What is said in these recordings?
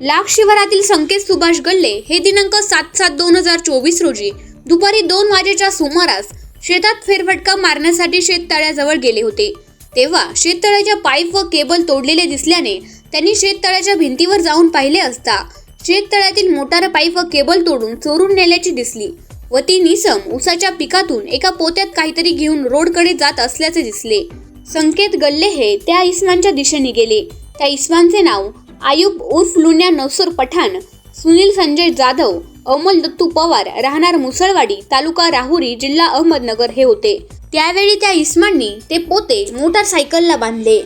लाख शिवारातील संकेत सुभाष गल्ले हे दिनांक सात सात दोन हजार चोवीस रोजी दुपारी दोन वाजेच्या सुमारास शेतात फेरफटका मारण्यासाठी शेततळ्याजवळ गेले होते. तेव्हा शेततळ्याच्या पाईप व केबल तोडलेले दिसल्याने त्यांनी शेततळ्याच्या भिंतीवर जाऊन पाहिले असता शेततळ्यातील मोटार पाईप व केबल तोडून चोरून नेल्याची दिसली व ती निसम उसाच्या पिकातून एका पोत्यात काहीतरी घेऊन रोडकडे जात असल्याचे दिसले. संकेत गल्ले हे त्या इस्मानच्या दिशेने गेले. त्या इस्मानचे नाव आयुब उर्फ लुन्या नसूर पठाण सुनील संजय जाधव अमोल दत्तू पवार राहणार मुसळवाडी तालुका राहुरी जिल्हा अहमदनगर हे होते. त्यावेळी त्या इस्माननी ते पोते मोटारसायकलला बांधले.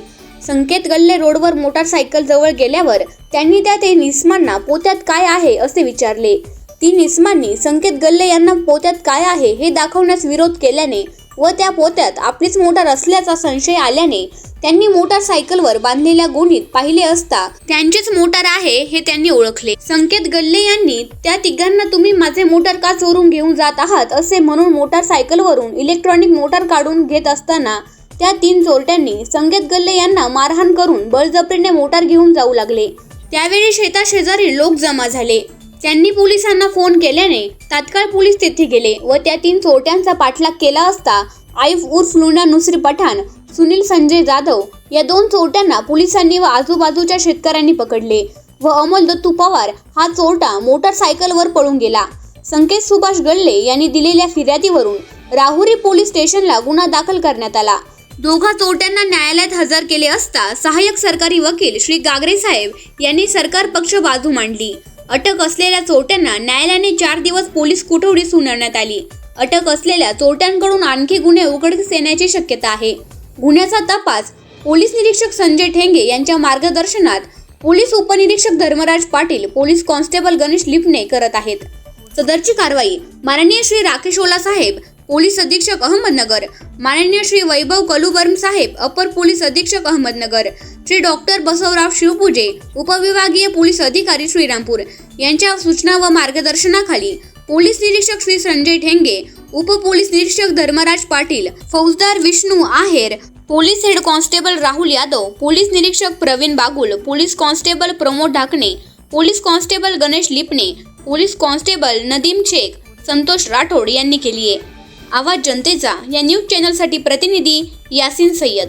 संकेत गल्ले रोडवर मोटारसायकल जवळ गेल्यावर त्यांनी त्या ते निस्मांना पोत्यात काय आहे असे विचारले. ती निस्मांनी संकेत गल्ले यांना पोत्यात काय आहे हे दाखवण्यास विरोध केल्याने व त्या पोत्यात आपलीच मोटार असल्याचा संशय आल्याने त्यांनी मोटारसायकलवर बांधलेल्या गोणीत पाहिले असता त्यांचीच मोटार आहे हे त्यांनी ओळखले. संकेत गल्ले यांनी त्या तिघांना तुम्ही माझे मोटार का चोरून घेऊन जात आहात? असे म्हणून मोटारसायकलवरून इलेक्ट्रॉनिक मोटार काढून घेत असताना त्या तीन चोरट्यांनी संकेत गल्ले यांना मारहाण करून बळजबरीने मोटार घेऊन जाऊ लागले. त्यावेळी शेताशेजारी लोक जमा झाले. त्यांनी पोलिसांना फोन केल्याने तात्काळ पोलीस तेथे गेले व त्या तीन चोरट्यांचा पाठलाग केला असता आईफ उर्फ लुना नुसरी पठाण सुनील संजय जाधव या दोन चोरट्यांना पोलिसांनी व आजूबाजूच्या शेतकऱ्यांनी पकडले व अमोल दत्तू पवार हा चोरटा मोटारसायकलवर पळून गेला. संकेत सुभाष गल्ले यांनी दिलेल्या फिर्यादीवरून राहुरी पोलीस स्टेशनला गुन्हा दाखल करण्यात आला. दोघा चोरट्यांना न्यायालयात हजर केले असता सहाय्यक सरकारी वकील श्री गागरे साहेब यांनी सरकार पक्ष बाजू मांडली. अटक असलेल्या चोरट्यांना न्यायालयाने चार दिवस पोलीस कोठडी सुनावण्यात आली. अटक असलेल्या चोरट्यांकडून आणखी गुन्हे उघडकीस येण्याची शक्यता आहे. गुन्ह्याचा तपास पोलीस निरीक्षक संजय ठेंगे यांच्या मार्गदर्शनात पोलीस उपनिरीक्षक धर्मराज पाटील पोलीस कॉन्स्टेबल गणेश लिपणे करत आहेत. सदरची कारवाई माननीय श्री राकेश ओला साहेब पोलीस अधीक्षक अहमदनगर. माननीय श्री वैभव कलुवर्म साहेब अपर पोलीस अधीक्षक अहमदनगर. श्री डॉक्टर बसवराव शिवपूजे उपविभागीय पोलीस अधिकारी श्रीरामपूर यांच्या सूचना व मार्गदर्शनाखाली पोलीस निरीक्षक श्री संजय ठेंगे उप पोलीस निरीक्षक धर्मराज पाटील फौजदार Vishnu Aher police head constable Rahul Yadav police निरीक्षक Pravin Bagul police constable Pramod Dhakane police constable Ganesh Lipane police constable Nadeem Shaikh Santosh Rathod यांनी केली आहे. आवाज जनतेचा या न्यूज चॅनलसाठी प्रतिनिधी यासिन सय्यद.